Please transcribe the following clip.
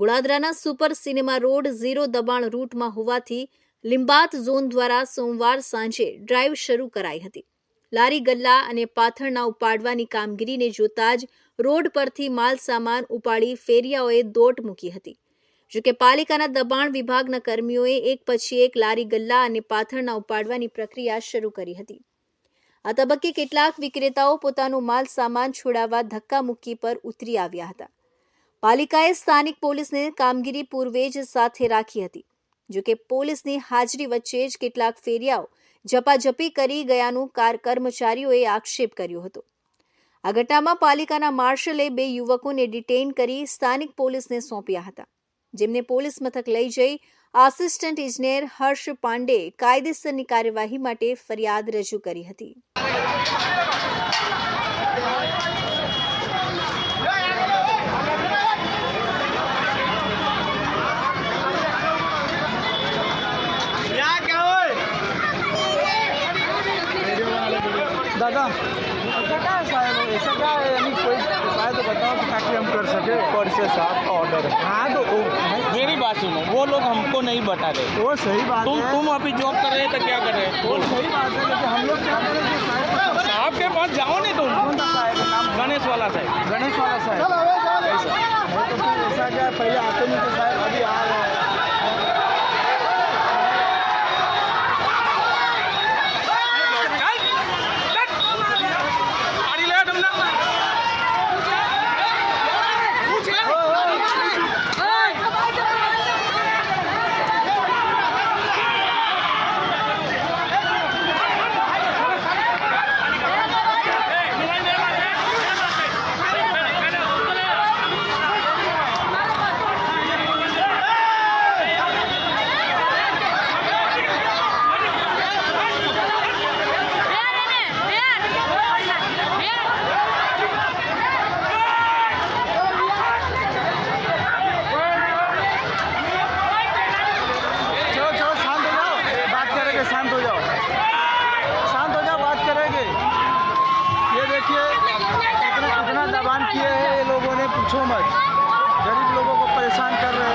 ગોળાદરાના super cinema road zero દબાણ રૂટમાં હોવાથી લિંબાત ઝોન દ્વારા સોમવાર સાંજે ડ્રાઈવ શરૂ કરાઈ હતી. લારી ગલ્લા અને પાથરણા ઉપાડવાની કામગીરીને જોતા જ રોડ પરથી માલ સામાન ઉપાડી ફેરિયાઓએ દોટ મૂકી હતી. જોકે પાલિકાના દબાણ વિભાગના કર્મીઓએ એક પછી એક લારી ગલ્લા અને પાથરણા ઉપાડવાની પ્રક્રિયા શરૂ કરી હતી. આ તબક્કે કેટલાક વિક્રેતાઓ પોતાનો માલ સામાન છોડાવવા ધક્કા મુક્કી પર ઉતરી આવ્યા હતા. પાલિકાએ સ્થાનિક પોલીસને કામગીરી પૂર્વે જ સાથે રાખી હતી જોકે પોલીસની હાજરી વચ્ચે જ કેટલાક ફેરિયાઓ ઝપાઝપી કરી ગયાનું કાર કર્મચારીઓએ આક્ષેપ કર્યો હતો. આ ઘટનામાં પાલિકાના માર્શલે બે યુવકોને ડિટેઇન કરી સ્થાનિક પોલીસને સોંપ્યા હતા, જેમને પોલીસ મથક લઈ જઈ આસિસ્ટન્ટ ઇજનેર હર્ષ પાંડે કાયદેસરની કાર્યવાહી માટે ફરિયાદ રજૂ કરી હતી. क्या है साहब ऐसा क्या है यानी कोई उपाय तो बताओ कि ताकि हम कर सके ऊपर से का ऑर्डर हाँ तो वो मेरी बात सुनो वो लोग हमको नहीं बता रहे। वो सही बात तुम तुम अभी जॉब कर रहे हैं तो क्या कर रहे हैं? वो सही बात है लेकिन हम लोग क्या करें कि साहब को के पास जाओ नहीं तुम। कौन सा साहब नाम गणेश वाला साहब। गणेश वाला साहब। ऐसा तो ऐसा क्या है, पहले आते नहीं थे साहब। किए हैं लोगों ने पूछो मत गरीब लोगों को परेशान कर रहे